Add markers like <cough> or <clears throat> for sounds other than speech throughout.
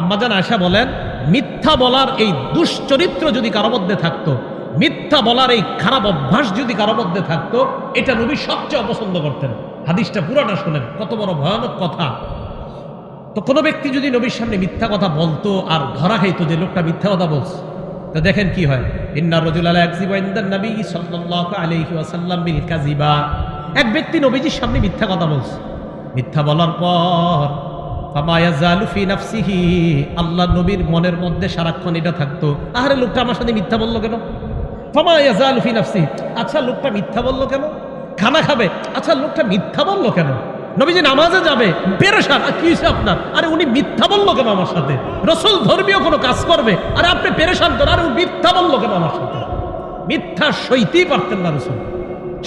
আম্মাজান আশা বলেন, মিথ্যা বলার এই দুশ্চরিত্র যদি কারও মধ্যে থাকতো, মিথ্যা বলার এই খারাপ অভ্যাস যদি কারও মধ্যে থাকতো, এটা নবী সবচেয়ে অপছন্দ করতেন। হাদিসটা পুরাটা শোনেন, কত বড় ভয়ানক কথা। তো কোনো ব্যক্তি যদি নবীর সামনে মিথ্যা কথা বলতো আর ধরা খাইতো যে লোকটা মিথ্যা কথা বলছে, তো দেখেন কি হয়? ইন্না রজুল আলা একজিবা ইনদান নবী সাল্লাল্লাহু আলাইহি ওয়াসাল্লাম বিল কাযিবা। এক ব্যক্তি নবীজির সামনে মিথ্যা কথা বলছে। মিথ্যা বলার পর আল্লাহ নবীর মনের মধ্যে সারাক্ষণ এটা থাকতো। আরে লোকটা আমার সাথে মিথ্যা বলল কেন? ফামা ইয়াজালু ফি আচ্ছা লোকটা মিথ্যা বলল কেন? খানা খাবে আচ্ছা লোকটা মিথ্যা বলল কেন? নবীজি নামাজে যাবে, পেরেশান, আর কি আপনার? আরে উনি মিথ্যা বলল কেন আমার সাথে? রসুল ধর্মীয় কোনো কাজ করবে, আরে আপনি পেরেশান তো আরে মিথ্যা বলল কেন আমার সাথে? মিথ্যা সইতেই পারতেন না রসুল।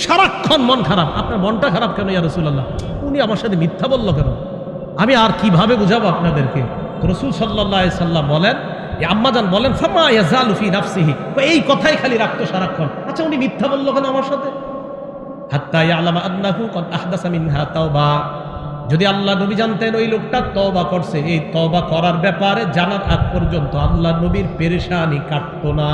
সারাক্ষণ মন খারাপ, আপনার মনটা খারাপ কেন ইয়া রসুল্লাহ উনি আমার সাথে মিথ্যা বলল কেন? আমি আর কীভাবে বুঝাবো আপনাদেরকে? রসুল সাল্লাহ সাল্লাম বলেন আম্মাজান বলেন, ফামা ইয়াজালু নাফসিহি। এই কথাই খালি রাখতো সারাক্ষণ। আচ্ছা উনি মিথ্যা বলল কেন আমার সাথে? হাত্তা ইয়ালামা আন্নাহু তাওবা। যদি আল্লাহ নবী জানতেন ওই লোকটা তওবা করছে। এই তওবা করার ব্যাপারে জানার আগ পর্যন্ত আল্লাহ নবীর পেরেশানি কাটতো না।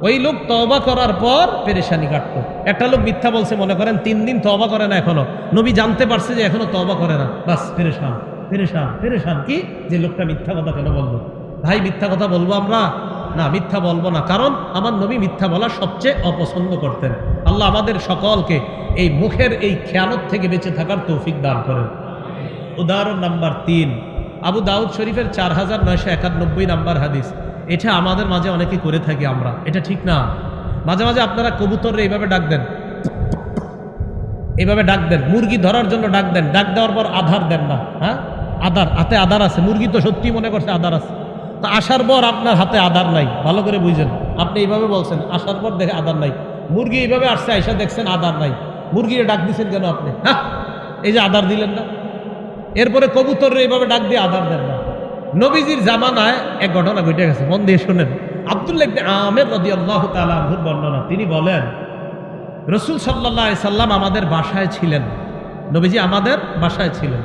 ওই লোক তবা করার পর পেরেশানি কাটতো একটা লোক মিথ্যা বলছে, মনে করেন, তিন দিন তওবা করে না এখনও। নবী জানতে পারছে যে এখনও তবা করে না। বাস, পেরেশান পেরেশান পেরেশান। কি? যে লোকটা মিথ্যা কথা কেন বলব ভাই, মিথ্যা কথা বলব আমরা? না, মিথ্যা বলব না। কারণ আমার নবী মিথ্যা বলা সবচেয়ে অপছন্দ করতেন। আল্লাহ আমাদের সকলকে এই মুখের এই খেয়ানত থেকে বেঁচে থাকার তৌফিক দান করেন। উদাহরণ নাম্বার তিন। আবু দাউদ শরীফের চার হাজার নয়শো একানব্বই নাম্বার হাদিস। এটা আমাদের মাঝে অনেকে করে থাকি আমরা। এটা ঠিক না। মাঝে মাঝে আপনারা কবুতর এইভাবে ডাক দেন। এইভাবে ডাক দেন। মুরগি ধরার জন্য ডাক দেন। ডাক দেওয়ার পর আধার দেন না হ্যাঁ? আধার, হাতে আধার আছে। মুরগি তো সত্যি মনে করছে আধার আছে। তা আসার পর আপনার হাতে আধার নাই। ভালো করে বুঝেন। আপনি এইভাবে বলছেন, আসার পর দেখে আধার নাই। মুরগি এইভাবে আসছে, আইসা দেখছেন আধার নাই। মুরগিরে ডাক দিচ্ছেন কেন আপনি? হ্যাঁ? এই যে আধার দিলেন না। এরপরে কবুতর এইভাবে ডাক দিয়ে আধার দেন না। নবীজির জামানায় এক ঘটনা ঘটে গেছে। মন দিয়ে শোনেন। আবদুল্লাহ আমের রদি আল্লাহ তালুর বর্ণনা। তিনি বলেন, রসুল সাল্লাহ সাল্লাম আমাদের বাসায় ছিলেন। নবীজি আমাদের বাসায় ছিলেন।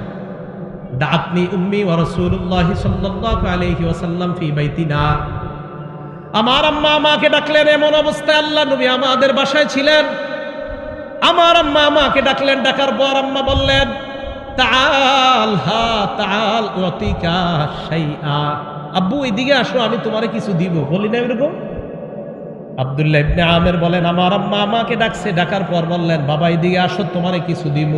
দাতনি উম্মি ও রসুল্লাহ সাল্লাহ আলহি ওসাল্লাম ফি বাইতিনা। আমার আম্মা আমাকে ডাকলেন, এমন অবস্থায় আল্লাহ নবী আমাদের বাসায় ছিলেন। আমার আম্মা আমাকে ডাকলেন, ডাকার পর আম্মা বললেন তাল হা তাল অতিকা শাইআ। আব্বু, এদিকে আসো, আমি তোমারে কিছু দিব। বলি না এরকম? আব্দুল্লাহ ইবনে আমের বলেন, আমার আম্মা আমাকে ডাকছে। ডাকার পর বললেন, বাবা, এদিকে আসো, তোমারে কিছু দিব।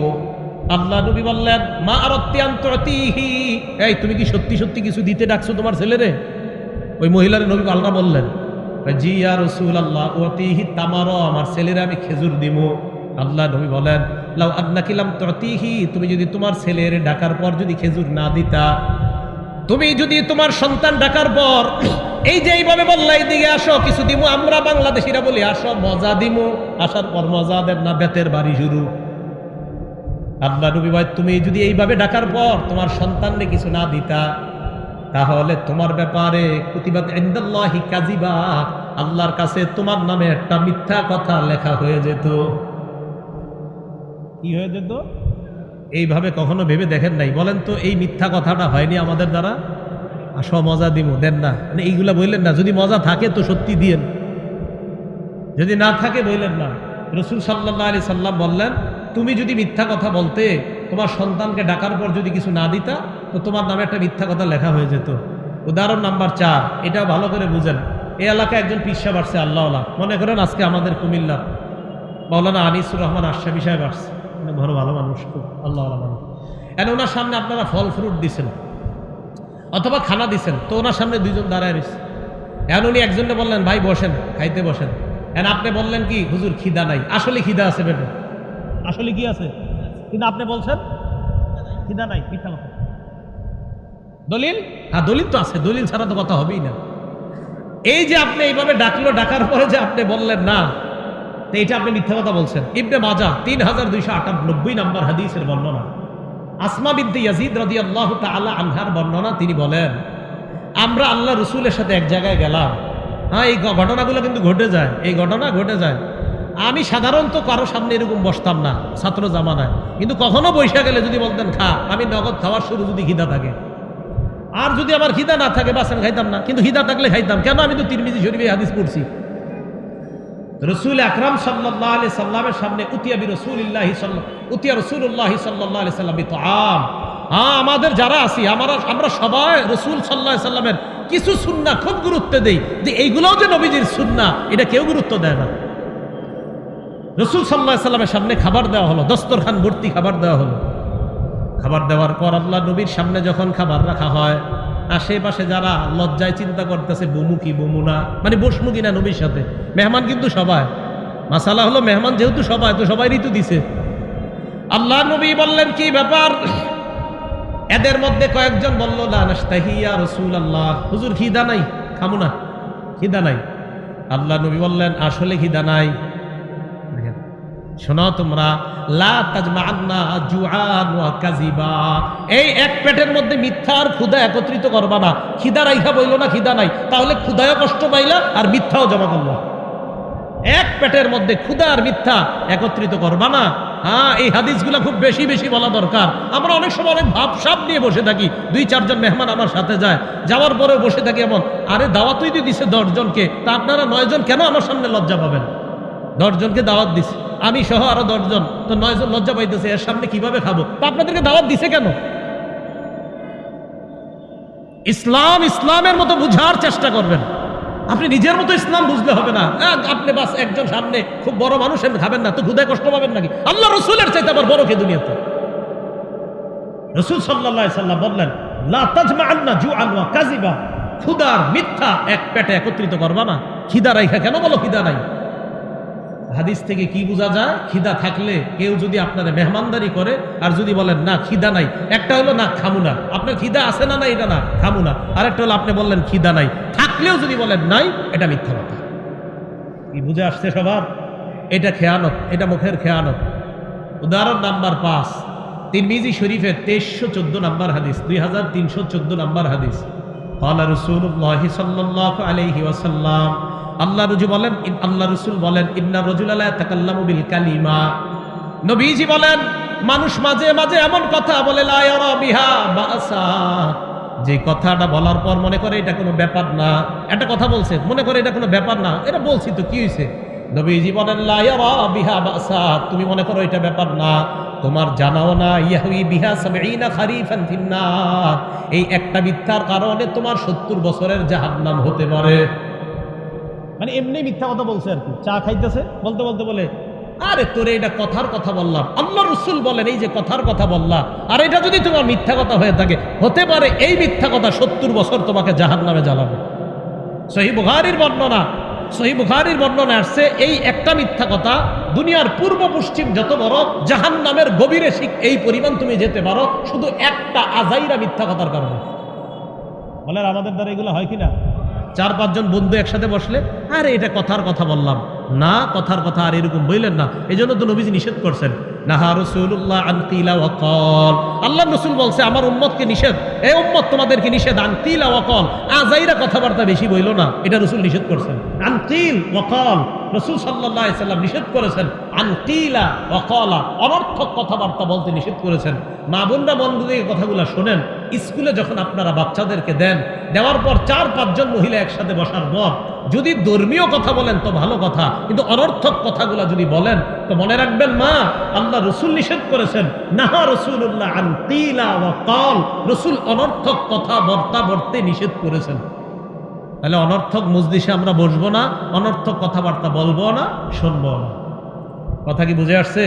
আল্লাহ নবী বললেন, মা আর অত্যন্তহি এই, তুমি কি সত্যি সত্যি কিছু দিতে ডাকছো তোমার ছেলেরে? ওই মহিলার নবী আল্লাহ বললেন জি আর রসুল আল্লাহ অতিহি তামারও আমার ছেলেরে আমি খেজুর দিব। আল্লাহ নবী বলেন লাউ আদনাকিলাম ততিহি, তুমি যদি তোমার ছেলের ডাকার পর যদি খেজুর না দিতা, তুমি যদি তোমার সন্তান ডাকার পর, <clears throat> এই যে এইভাবে বললা এইদিকে আসো, কিছু দিমু, আমরা বাংলাদেশিরা বলি, আসো, মজা দিমু, আসার পর মজা দেন না, বেতের বাড়ি শুরু। আল্লাহ নবী ভাই তুমি যদি এইভাবে ডাকার পর তোমার সন্তানকে কিছু না দিতা, তাহলে তোমার ব্যাপারে প্রতিবাদ কাজিবা আল্লাহর কাছে তোমার নামে একটা মিথ্যা কথা লেখা হয়ে যেত। কি হয়ে যেত এইভাবে কখনো ভেবে দেখেন নাই। বলেন তো, এই মিথ্যা কথাটা হয়নি আমাদের দ্বারা? আসো, মজা দিব, দেন না। মানে এইগুলা বললেন না। যদি মজা থাকে তো সত্যি দিয়েন। যদি না থাকে বললেন না। রসুল সাল্লাহ আলি সাল্লাম বললেন, তুমি যদি মিথ্যা কথা বলতে, তোমার সন্তানকে ডাকার পর যদি কিছু না দিতা, তো তোমার নামে একটা মিথ্যা কথা লেখা হয়ে যেত। উদাহরণ নাম্বার চার। এটা ভালো করে বুঝেন। এই এলাকায় একজন পিসা বাড়ছে আল্লাহ মনে করেন আজকে আমাদের কুমিল্লা মৌলানা আনিসুর রহমান আশাবি সাহেব আসছে। অনেক বড় ভালো মানুষ খুব, আল্লাহ মানুষ। এন ওনার সামনে আপনারা ফল ফ্রুট দিছেন? অথবা খানা দিছেন, তো ওনার সামনে দুইজন দাঁড়ায় রয়েছে। এখন উনি একজনকে বললেন, ভাই, বসেন, খাইতে বসেন। এখন আপনি বললেন কি, হুজুর, খিদা নাই। আসলে খিদা আছে বেটে আসলে কি আছে? কিন্তু আপনি বলছেন, খিদা নাই, মিথ্যা কথা। দলিল? হ্যাঁ দলিল তো আছে, দলিল ছাড়া তো কথা হবেই না। এই যে আপনি এইভাবে ডাকলো, ডাকার পরে যে আপনি বললেন, না এটা আপনি মিথ্যা কথা বলছেন। ইবনে মাজা তিন হাজার দুইশো আটানব্বই নম্বর হাদিসের বর্ণনা। আসমা বিদ্যে ইয়াজিদ রদি আল্লাহ তালা আনহার বর্ণনা, তিনি বলেন, আমরা আল্লাহ রসুলের সাথে এক জায়গায় গেলাম। হ্যাঁ এই ঘটনাগুলো কিন্তু ঘটে যায়। এই ঘটনা ঘটে যায়। আমি সাধারণত কারও সামনে এরকম বসতাম না, ছাত্র জামানায়। কিন্তু কখনো বৈশা গেলে যদি বলতেন, খা, আমি নগদ খাওয়ার শুরু যদি খিদা থাকে। আর যদি আমার খিদা না থাকে, বাসেন খাইতাম না। কিন্তু খিদা থাকলে খাইতাম। কেন? আমি তো তিরমিজি শরীফে হাদিস পড়ছি। রসুল আকরাম সাল্লাহ আলি সাল্লামের সামনে উতিয়াবি রসুল্লাহ উতিয়া রসুল্লাহ সাল্লাহ আলি সাল্লাম তো আম হ্যাঁ আমাদের যারা আছি, আমরা আমরা সবাই রসুল সাল্লাহ সাল্লামের কিছু সুন্না খুব গুরুত্ব দেই। যে এইগুলোও যে নবীজির সুন্না এটা কেউ গুরুত্ব দেয় না। রসুল সাল্লাহ সাল্লামের সামনে খাবার দেওয়া হলো, দস্তরখান, ভর্তি খাবার দেওয়া হলো। খাবার দেওয়ার পর আল্লাহ নবীর সামনে যখন খাবার রাখা হয় আশেপাশে যারা লজ্জায় চিন্তা করতেছে, বমু কি, বমু না? মানে বসমু কিনা নবীর সাথে? মেহমান কিন্তু সবাই। মাসালা হলো মেহমান যেহেতু সবাই, তো সবাই ঋতু দিছে। আল্লাহ নবী বললেন, কি ব্যাপার? এদের মধ্যে কয়েকজন বলল না রসুল আল্লাহ হুজুর, খিদা নাই? খামু না। খিদা নাই? আল্লাহ নবী বললেন, আসলে খিদা নাই। শোনো তোমরা এই এক পেটের মধ্যে মিথ্যা আর একত্রিত করবা না। খিদা না, খিদা নাই। তাহলে কষ্ট পাইলা আর মিথ্যাও জমা করল। এক পেটের মধ্যে আর মিথ্যা একত্রিত করবা না। হ্যাঁ এই হাদিসগুলো খুব বেশি বেশি বলা দরকার। আমরা অনেক সময় অনেক ভাবসাব নিয়ে বসে থাকি। দুই, চারজন মেহমান আমার সাথে যায়। যাওয়ার পরেও বসে থাকি এমন, আরে, দাওয়াতই দিয়ে দিছে দশজনকে। তা আপনারা নয়জন কেন আমার সামনে লজ্জা পাবেন? দশজনকে দাওয়াত দিছে। আমি সহ আরও দশজন। তো নয়জন লজ্জা পাইতেছে, এর সামনে কীভাবে খাব? তা আপনাদেরকে দাওয়াত দিছে কেন? ইসলাম ইসলামের মতো বুঝার চেষ্টা করবেন। আপনি নিজের মতো ইসলাম বুঝলে হবে না। আপনি বাস একজন সামনে খুব বড় মানুষ এমনি খাবেন না, তো ক্ষুদায় কষ্ট পাবেন নাকি? আল্লাহ রসুলের চাইতে আবার বড় কে দুনিয়াতে? রসুল সাল্লাহ সাল্লাম বললেন ক্ষুদার মিথ্যা এক পেটে একত্রিত করবা না। খিদা রাইখা কেন বলো, খিদা নাই। হাদিস থেকে কি বোঝা যায় খিদা থাকলে কেউ যদি আপনার মেহমানদারি করে আর যদি বলেন না খিদা নাই একটা হলো না খামু না আপনার খিদা আছে না না এটা না খামু না আরেকটা হলো আপনি বললেন খিদা নাই থাকলেও যদি বলেন নাই এটা মিথ্যা কথা কি বুঝে আসছে সবার এটা খেয়ানত এটা মুখের খেয়ানত উদাহরণ নাম্বার পাঁচ তিরমিজি শরীফের তেইশশো চোদ্দ নাম্বার হাদিস দুই হাজার তিনশো চোদ্দ নাম্বার হাদিস قال رسول الله صلى الله عليه وسلم আল্লাহ রুজু বলেন আল্লাহ রসুল বলেন, ইন্না তাকাল্লামু বিল কালিমা। নবীজি বলেন, মানুষ মাঝে মাঝে এমন কথা বলে যে কথাটা বলার পর মনে করে এটা কোনো ব্যাপার না। একটা কথা বলছে, মনে করে এটা কোনো ব্যাপার না। এটা বলছি তো, কি হয়েছে নবীজি বলেন বিহা বাসা। তুমি মনে করো এটা ব্যাপার না। তোমার জানাও না ইয়াহুই বিহা সাবঈনা খারিফান ফিন্নার এই একটা মিথ্যার কারণে তোমার সত্তর বছরের জাহান্নাম হতে পারে। মানে এমনি মিথ্যা কথা বলছে আর কি। চা খাইতেছে, বলতে বলতে বলে, আরে তোরে এটা কথার কথা বললাম। আল্লাহ রসুল বলেন, এই যে কথার কথা বললাম, আর এটা যদি তোমার মিথ্যা কথা হয়ে থাকে, হতে পারে এই মিথ্যা কথা সত্তর বছর তোমাকে জাহান নামে জ্বালাবে। সহি বুখারির বর্ণনা, সহি বুখারির বর্ণনা আসছে, এই একটা মিথ্যা কথা দুনিয়ার পূর্ব পশ্চিম যত বড় জাহান নামের গভীরে শিখ এই পরিমাণ তুমি যেতে পারো, শুধু একটা আজাইরা মিথ্যা কথার কারণে। বলেন, আমাদের দ্বারা এগুলো হয় কিনা চার পাঁচজন বন্ধু একসাথে বসলে, আরে, এটা কথার কথা বললাম। না, কথার কথা আর এরকম বললেন না। এই জন্য তো নবীজি নিষেধ করছেন, নাহা রসুল্লাহ আনকিলা ওয়াকল আল্লাহ রসুল বলছে, আমার উম্মতকে নিষেধ, এই উম্মত তোমাদেরকে নিষেধ আনকিলা ওয়াকল আজাইরা কথাবার্তা বেশি বইল না, এটা রসুল নিষেধ করছেন। আনকিল ওয়াকল রসুল সাল্লাহ সাল্লাম নিষেধ করেছেন আনকিলা ওয়াকলা অনর্থক কথাবার্তা বলতে নিষেধ করেছেন। মা বোনরা মন দিয়ে কথাগুলো শোনেন স্কুলে যখন আপনারা বাচ্চাদেরকে দেন, দেওয়ার পর চার, পাঁচজন মহিলা একসাথে বসার পর, যদি ধর্মীয় কথা বলেন তো ভালো কথা, কিন্তু অনর্থক কথাগুলো যদি বলেন, তো মনে রাখবেন মা, আল্লাহ রসুল নিষেধ করেছেন, নাহা রসুল্লাহ কল, রসুল অনর্থক কথা বর্তা বর্তে নিষেধ করেছেন। তাহলে অনর্থক মজলিসে আমরা বসবো না, অনর্থক কথাবার্তা বলব না, শুনব না। কথা কি বুঝে আসছে?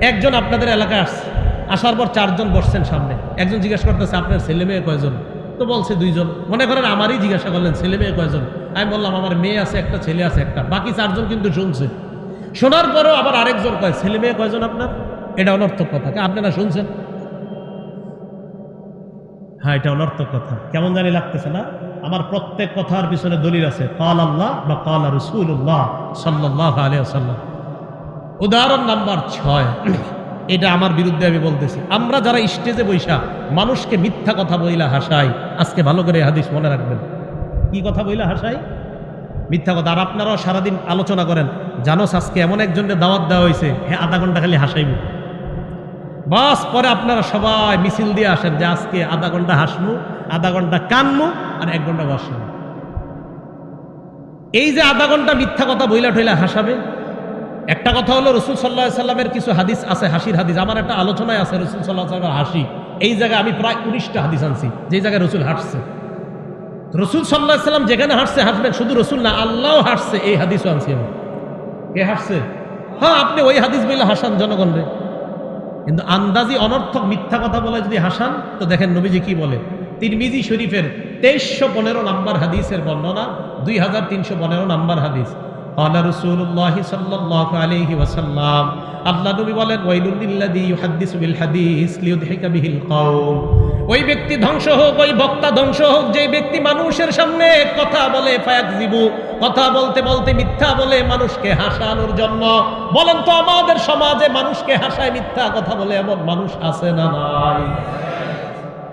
একজন আপনাদের এলাকায় আসছে। আসার পর চারজন বসছেন সামনে। একজন জিজ্ঞাসা করতেছে, আপনার ছেলে মেয়ে কয়জন? তো বলছে দুইজন। মনে করেন আমারই জিজ্ঞাসা করলেন, ছেলে মেয়ে কয়জন? আমি বললাম, আমার মেয়ে আছে, একটা ছেলে আছে, একটা। বাকি চারজন কিন্তু শুনছে। শোনার পরেও আবার আরেকজন কয়, ছেলে মেয়ে কয়জন আপনার? এটা অনর্থক কথা। আপনারা শুনছেন? হ্যাঁ এটা অনর্থক কথা। কেমন জানি লাগতেছে না? আমার প্রত্যেক কথার পিছনে দলিল আছে, কাল আল্লাহ বা কাল রসুল্লাহ সাল্লাহ আলিয়া সাল্লাম উদাহরণ নাম্বার ছয়। এটা আমার বিরুদ্ধে আমি বলতেছি। আমরা যারা স্টেজে বৈশা, মানুষকে মিথ্যা কথা বইলা হাসাই, আজকে ভালো করে হাদিস মনে রাখবেন। কি কথা বইলা হাসাই? মিথ্যা কথা। আর আপনারাও সারাদিন আলোচনা করেন জানোস আজকে এমন একজনকে দাওয়াত দেওয়া হয়েছে হ্যাঁ আধা ঘণ্টা খালি হাসাইব। বাস, পরে আপনারা সবাই মিছিল দিয়ে আসেন যে আজকে আধা ঘণ্টা হাসমু, আধা ঘণ্টা কানমু আর এক ঘণ্টা বসবো এই যে আধা ঘণ্টা মিথ্যা কথা বইলা ঠইলা হাসাবে একটা কথা হলো রসুল সাল্লাহ সাল্লামের কিছু হাদিস আছে, হাসির হাদিস। আমার একটা আলোচনায় আছে রসুল সাল্লাহ সাল্লামের হাসি। এই জায়গায় আমি প্রায় উনিশটা হাদিস আনছি যে জায়গায় রসুল হাসছে রসুল সাল্লাহ সাল্লাম যেখানে হাসছে হাসবেন শুধু রসুল না আল্লাহ হাসছে এই হাদিসও আনছি আমি। কে হাসছে হ্যাঁ আপনি ওই হাদিস বলে হাসান জনগণরে কিন্তু আন্দাজি অনর্থক মিথ্যা কথা বলে যদি হাসান, তো দেখেন নবীজি কি বলে? তিরমিজি শরীফের তেইশশো পনেরো নাম্বার হাদিসের বর্ণনা, দুই হাজার তিনশো পনেরো নাম্বার হাদিস। قال رسول الله صلى الله عليه وسلم আল্লাহ নবী বলেন ওয়াইলুল্লিল্লাযী ইউহাদ্দিসু বিল হাদিস লিইউদহিকা বিহিল কওম ওই ব্যক্তি ধ্বংস হোক ওই বক্তা ধ্বংস হোক যে ব্যক্তি মানুষের সামনে কথা বলে ফায়াকজিবু কথা বলতে বলতে মিথ্যা বলে মানুষকে হাসানোর জন্য বলেন তো আমাদের সমাজে মানুষকে হাসায় মিথ্যা কথা বলে এমন মানুষ আছে না নাই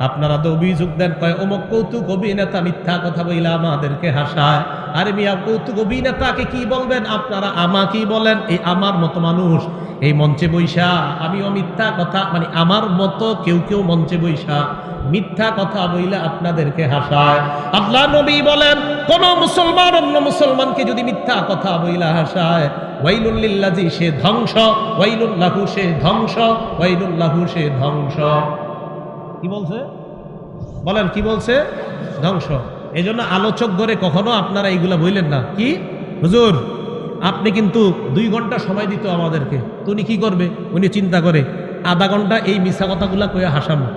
আপনারা তো অভিযোগ দেন কয় অমুক কৌতুক অভিনেতা মিথ্যা কথা বইলা আমাদেরকে হাসায় আরে মিয়া, কৌতুক অভিনেতাকে কি বলবেন? আপনারা আমাকেই বলেন, এই আমার মতো মানুষ, এই মঞ্চে বৈশা। আমিও মিথ্যা কথা মানে আমার মতো কেউ কেউ মঞ্চে বৈশা। মিথ্যা কথা বইলে আপনাদেরকে হাসায়। আল্লাহ নবী বলেন, কোন মুসলমান অন্য মুসলমানকে যদি মিথ্যা কথা বইলা হাসায়। ওয়াইলুল্লিল্লাজি সে ধ্বংস। ওয়াইলুল্লাহু সে ধ্বংস। ওয়াইলুল্লাহু সে ধ্বংস। কি বলছে? বলেন, কি বলছে? ধ্বংস। এই জন্য আলোচক ধরে কখনো আপনারা এইগুলা বললেন না। কি? হুজুর, আপনি কিন্তু দুই ঘণ্টা সময় দিত আমাদেরকে। উনি কি করবে? উনি চিন্তা করে, আধা ঘণ্টা এই মিশা কথাগুলা কয়ে হাসানো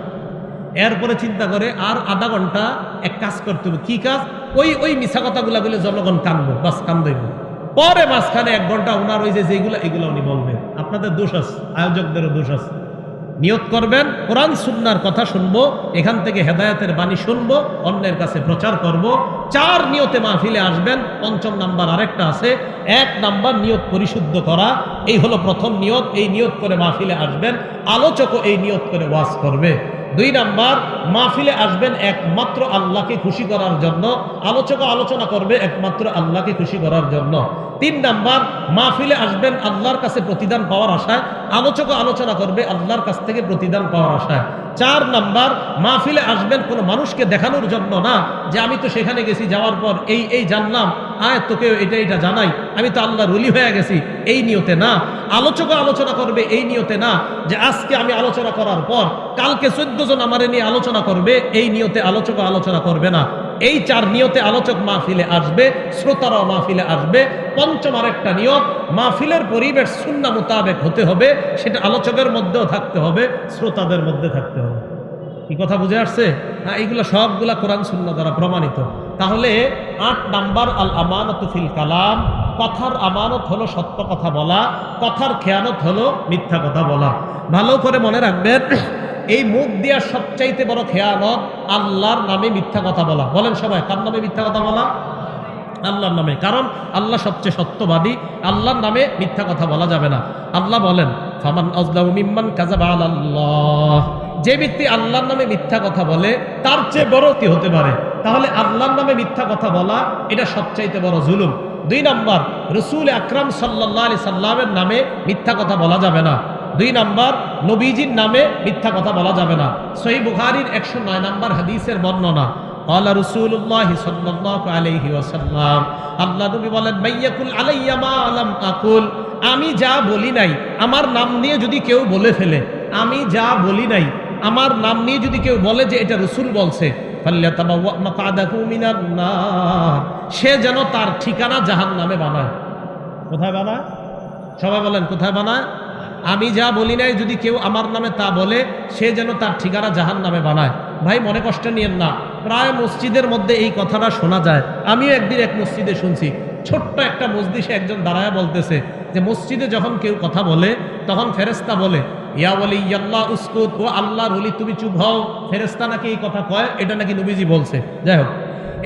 এরপরে চিন্তা করে, আর আধা ঘণ্টা এক কাজ করতে হবে। কি কাজ? ওই ওই মিশা কথাগুলা বলে জনগণ কানবো, বাস কান্দইব। পরে মাঝখানে এক ঘণ্টা ওনার ওই যেগুলো, এগুলো উনি বলবেন। আপনাদের দোষ আছে, আয়োজকদেরও দোষ আছে। নিয়ত করবেন, কোরআন, সুন্নার কথা শুনব, এখান থেকে হেদায়াতের বাণী শুনব, অন্যের কাছে প্রচার করব, চার নিয়তে মাহফিলে আসবেন, পঞ্চম নাম্বার আরেকটা আছে, এক নাম্বার নিয়ত পরিশুদ্ধ করা, এই হলো প্রথম নিয়ত, এই নিয়ত করে মাহফিলে আসবেন, আলোচকও এই নিয়ত করে ওয়াজ করবে। দুই নাম্বার, মাহফিলে আসবেন একমাত্র আল্লাহকে খুশি করার জন্য। আলোচক আলোচনা করবে একমাত্র আল্লাহকে খুশি করার জন্য। তিন নাম্বার, মাহফিলে আসবেন আল্লাহর কাছে প্রতিদান পাওয়ার আশায়। আলোচকও আলোচনা করবে আল্লাহর কাছ থেকে প্রতিদান পাওয়ার আশায়। চার নাম্বার, মাহফিলে আসবেন কোনো মানুষকে দেখানোর জন্য না যে, আমি তো সেখানে গেছি, যাওয়ার পর এই এই জানলাম। আয়, তোকে এটা এটা জানাই। আমি তো আল্লাহর রলি হয়ে গেছি, এই নিয়তে না। আলোচকও আলোচনা করবে, এই নিয়তে না। যে আজকে আমি আলোচনা করার পর, কালকে চোদ্দ জন আমারে নিয়ে আলোচনা করবে, এই নিয়তে আলোচক আলোচনা করবে না। এই চার নিয়তে আলোচক মাহফিলে আসবে, শ্রোতারাও মাহফিলে আসবে। পঞ্চম আরেকটা নিয়ত, মাহফিলের পরিবেশ শূন্য মোতাবেক হতে হবে, সেটা আলোচকের মধ্যেও থাকতে হবে, শ্রোতাদের মধ্যে থাকতে হবে। কি কথা বুঝে আসছে? হ্যাঁ এইগুলো সবগুলা কোরআন শূন্য দ্বারা প্রমাণিত। তাহলে আট নাম্বার আল আমানত ফিল কালাম। কথার আমানত হলো সত্য কথা বলা, কথার খেয়ানত হলো মিথ্যা কথা বলা। ভালো করে মনে রাখবেন, এই মুখ দেওয়ার সবচাইতে বড় খেয়ানত আল্লাহর নামে মিথ্যা কথা বলা। বলেন সবাই, কার নামে মিথ্যা কথা বলা? আল্লাহর নামে। কারণ আল্লাহ সবচেয়ে সত্যবাদী, আল্লাহর নামে মিথ্যা কথা বলা যাবে না। আল্লাহ বলেন, ফামান আজলাউ মিম্মান কাযাবা আল্লাহ যে ব্যক্তি আল্লাহর নামে মিথ্যা কথা বলে, তার চেয়ে বড় কি হতে পারে? তাহলে আল্লাহর নামে মিথ্যা কথা বলা, এটা সবচাইতে বড় জুলুম। দুই নম্বর, রসুল আকরাম সাল্লাহ আলি সাল্লামের নামে মিথ্যা কথা বলা যাবে না। দুই নম্বর, নবীজির নামে মিথ্যা কথা বলা যাবে না। সহি বুহারির একশো নয় নাম্বার হাদিসের বর্ণনা বলেন মাইয়াকুল আলাম আমি যা বলি নাই, আমার নাম নিয়ে যদি কেউ বলে ফেলে আমি যা বলি নাই, আমার নাম নিয়ে যদি কেউ বলে যে এটা রসুল বলছে সে যেন তার ঠিকানা জাহান্নামে বানায়। কোথায় বানায়? সবাই বলেন, কোথায় বানায়? আমি যা বলি নাই, যদি কেউ আমার নামে তা বলে, সে যেন তার ঠিকানা জাহান নামে বানায়। ভাই, মনে কষ্ট নিয়েন না। প্রায় মসজিদের মধ্যে এই কথাটা শোনা যায়। আমিও একদিন এক মসজিদে শুনছি, ছোট্ট একটা মসজিদে একজন দাঁড়ায় বলতেছে যে মসজিদে যখন কেউ কথা বলে, তখন ফেরেস্তা বলে, ইয়া বলি ইয়াল্লাহ উস্কুত, ও আল্লাহর হলি তুমি চুপ হও। ফেরেস্তা নাকি এই কথা কয়, এটা নাকি নবীজি বলছে। যাই হোক,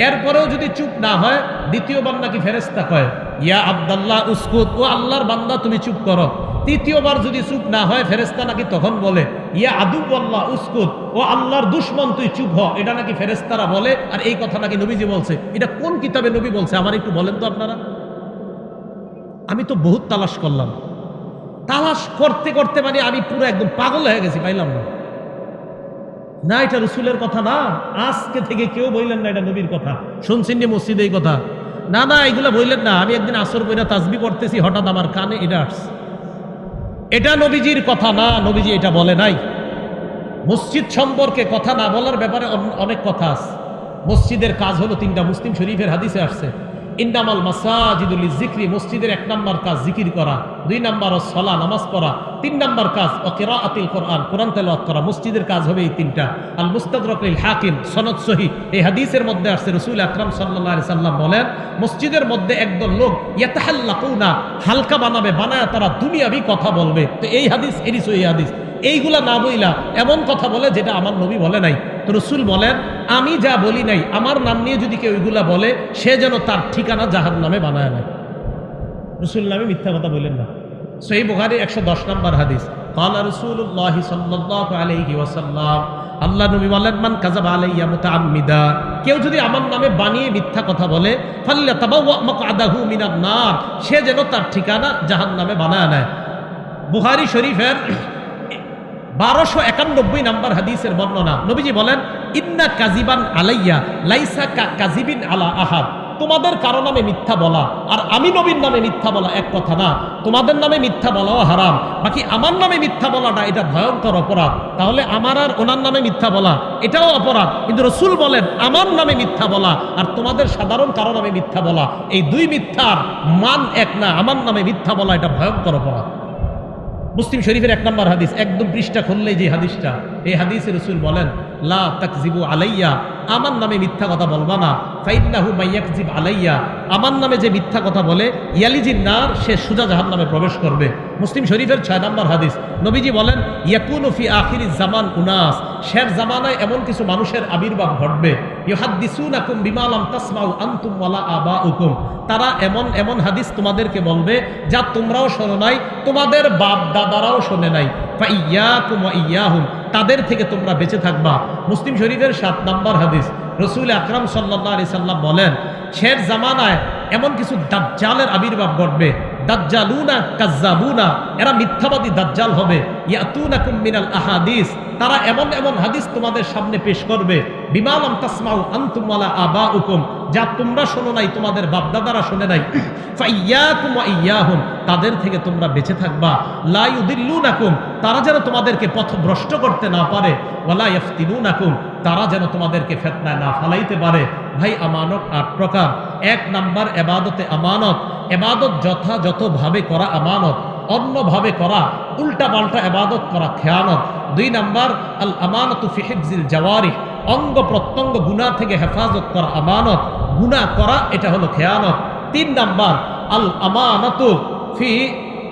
এরপরেও যদি চুপ না হয়, দ্বিতীয়বার নাকি ফেরেস্তা কয়, ইয়া আব্দাল্লাহ, উস্কুত, ও আল্লাহর বান্দা, তুমি চুপ করো। তৃতীয়বার যদি চুপ না হয় ফেরেস্তা নাকি তখন বলে, ইয়া আদু আল্লাহ উস্কুত, ও আল্লাহর দুশ্মন, তুই চুপ হ। এটা নাকি ফেরেস্তারা বলে, আর এই কথা নাকি নবীজি বলছে। এটা কোন কিতাবে নবী বলছে? আমার একটু বলেন তো আপনারা। আমি তো বহুত তালাশ করলাম। তালাশ করতে করতে মানে আমি পুরো একদম পাগল হয়ে গেছি, পাইলাম না। না, এটা রসুলের কথা না, আজকে থেকে কেউ বললেন না এটা নবীর কথা। শুনছেন যে মসজিদে এই কথা? না না, এগুলো বললেন না। আমি একদিন আসর বইরা তাজবি করতেছি হঠাৎ আমার কানে এটা আসছে। এটা নবীজির কথা না, নবীজি এটা বলে নাই। মসজিদ সম্পর্কে কথা না বলার ব্যাপারে অনেক কথা আছে। মসজিদের কাজ হলো তিনটা মুসলিম শরীফের হাদিসে আসছে। ইন্দামাল মাসাজিদুল জিক্রি মসজিদের এক নম্বর কাজ জিকির করা, দুই নম্বর সলা নামাজ পড়া, তিন নম্বর কাজ ও কেরা আতিল কোরআন কোরআন তেলাওয়াত করা, মসজিদের কাজ হবে এই তিনটা। আল মুস্তাদরকুল হাকিম, সনদ সহি। এই হাদিসের মধ্যে আসছে রসুল আকরাম আলাইহি সাল্লাম বলেন, মসজিদের মধ্যে একদল লোক, ইয়াতাহাল্লাকুনা, হালকা বানাবে, বানায় তারা দুনিয়াবি কথা বলবে। তো এই হাদিস, এরই সহি হাদিস। এইগুলা না বইলা এমন কথা বলে যেটা আমার নবী বলে নাই। তো রসুল বলেন আমি যা বলি নাই, আমার নাম নিয়ে যদি কেউ ওইগুলা বলে, সে যেন তার ঠিকানা জাহার নামে বানায় নেয়। রসুল নামে মিথ্যা কথা বললেন না। সেই বুখারি একশো দশ নম্বর হাদিস। কালা রসুল্লাহ সাল্লাহ আলাইহি ওয়াসাল্লাম, আল্লাহ নবী বলেন, মান কাজাব আলাইয়া মুতাআম্মিদা। কেউ যদি আমার নামে বানিয়ে মিথ্যা কথা বলে ফাল্লা তাবাওয়া মাকআদাহু মিনান নার। সে যেন তার ঠিকানা জাহান্নামে বানায় নেয়। বুখারী শরীফের বারোশো একানব্বই নাম্বার হাদিসের বর্ণনা। নবীজি বলেন, ইন্না কাজিবান আলাইয়া লাইসা কাজিবিন আলা আহাদ। তোমাদের কারও নামে মিথ্যা বলা আর আমি নবীর নামে মিথ্যা বলা এক কথা না। তোমাদের নামে মিথ্যা বলাও হারাম। বাকি আমার নামে মিথ্যা বলাটা এটা ভয়ঙ্কর অপরাধ। তাহলে আমার আর ওনার নামে মিথ্যা বলা, এটাও অপরাধ। কিন্তু রসুল বলেন, আমার নামে মিথ্যা বলা আর তোমাদের সাধারণ কারও নামে মিথ্যা বলা। এই দুই মিথ্যার মান এক না। আমার নামে মিথ্যা বলা এটা ভয়ঙ্কর অপরাধ। মুসলিম শরীফের এক নম্বর হাদিস, একদম পৃষ্ঠা খুললে যে হাদিসটা, এই হাদিসে রসুল বলেন, লা তাকজিবু আলাইয়া, আমার নামে মিথ্যা কথা বলবা না। ফাইন্নাহু মাইয়াকজিব আলাইয়া। আমার নামে যে মিথ্যা কথা বলে ইয়ালিজিন নার সে সুজা জাহান নামে প্রবেশ করবে। মুসলিম শরীফের ছয় নম্বর হাদিস। নবীজি বলেন, ইয়াকুনু ফি আখিরি জামান উনাস। শের জামানায় এমন কিছু মানুষের আবির্ভাব ঘটবে। ইউহাদ্দিসুনাকুম বিমালাম তাসমাউ আনতুম ওয়ালা আবাউকুম। তারা এমন এমন হাদিস তোমাদেরকে বলবে, যা তোমরাও শোনো নাই, তোমাদের বাপ দাদারাও শোনে নাই। ফাইয়াকুম ওয়া ইয়াহুম। তাদের থেকে তোমরা বেঁচে থাকবা। মুসলিম শরীফের সাত নম্বর হাদিস। রসুল আকরাম সাল্লাহ সাল্লাম বলেন, শের জামানায় এমন কিছু দাজ্জালের আবির্ভাব ঘটবে। দাজ্জালুনা এরা মিথ্যাবাদী দাজ্জাল হবে। ইয়াতুনাকুম মিনাল আহাদিস, তারা এমন এমন হাদিস তোমাদের সামনে পেশ করবে। বিমালাম তাসমাউ আনতুম ওয়ালা আবাউকুম, যা তোমরা শোনো নাই, তোমাদের বাপদাদারা শোনে নাই। ইয়াহুম, তাদের থেকে তোমরা বেঁচে থাকবা। লা ইউদিল্লুনাকুম, তারা যেন তোমাদেরকে পথভ্রষ্ট করতে না পারে। ওয়ালা ইয়াফতিনুনাকুম তারা যেন তোমাদেরকে ফেতনায় না ফালাইতে পারে। ভাই, আমানত আট প্রকার। এক নাম্বার, এবাদতে আমানত। এবাদত যথাযথভাবে করা আমানত। অন্যভাবে করা উল্টা পাল্টা এবাদত করা খেয়ানত। দুই নাম্বার, আল আমানত ফিহিজিল জওয়ারি অঙ্গ প্রত্যঙ্গ গুণা থেকে হেফাজত করা আমানত। গুণা করা, এটা হলো খেয়ানত। তিন নাম্বার, আল আমানত ফি,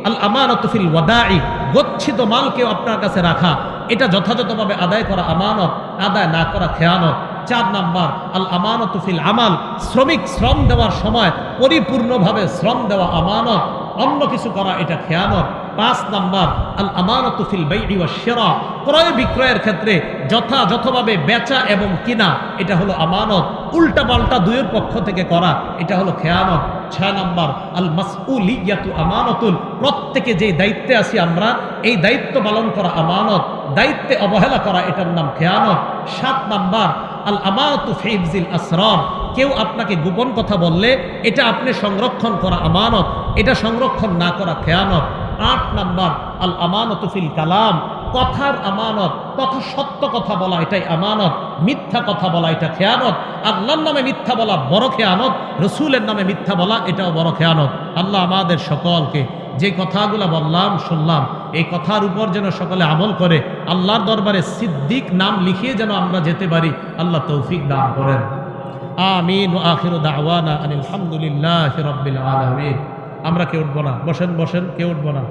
আল আমানত ফিল ওয়াদাই গচ্ছিত মালকেও আপনার কাছে রাখা। এটা যথাযথভাবে আদায় করা আমানত। আদায় না করা খেয়ানত। চার নাম্বার আল আমানত ফিল আমাল। শ্রমিক শ্রম দেওয়ার সময় পরিপূর্ণভাবে শ্রম দেওয়া আমানত, অন্য কিছু করা এটা খেয়ানত। পাঁচ নাম্বার আল আমানত ফিল বাইডি ওয়া সেরা ক্রয় বিক্রয়ের ক্ষেত্রে যথাযথভাবে বেচা এবং কিনা, এটা হলো আমানত। উল্টা পাল্টা দুইয়ের পক্ষ থেকে করা, এটা হলো খেয়ানত ছয় নাম্বার আল মাসউলিয়াতু আমানতুল প্রত্যেকে যে দায়িত্বে আছি আমরা, এই দায়িত্ব পালন করা আমানত, দায়িত্বে অবহেলা করা, এটার নাম খেয়ানত সাত নাম্বার আল আমানতু ফিহিবজিল আসরার। কেউ আপনাকে গোপন কথা বললে, এটা আপনি সংরক্ষণ করা আমানত, এটা সংরক্ষণ না করা খেয়ানত আট নাম্বার আল আমানত ফিল কালাম। কথার আমানত, কথা সত্য কথা বলা, এটাই আমানত। মিথ্যা কথা বলা, এটা খেয়ানত আল্লাহর নামে মিথ্যা বলা বড় খেয়ানত, রসুলের নামে মিথ্যা বলা, এটাও বড় খেয়ানত। আল্লাহ আমাদের সকলকে যে কথাগুলো বললাম, শুনলাম, এই কথার উপর যেন সকলে আমল করে, আল্লাহর দরবারে সিদ্দিক নাম লিখিয়ে যেন আমরা যেতে পারি, আল্লাহ তৌফিক দান করেন। আমিন আখির দাওয়ানা আলহামদুলিল্লাহ রব্বিল আলমিন। আমরা কেউ উঠবো না, বসেন বসেন, কেউ উঠবো না।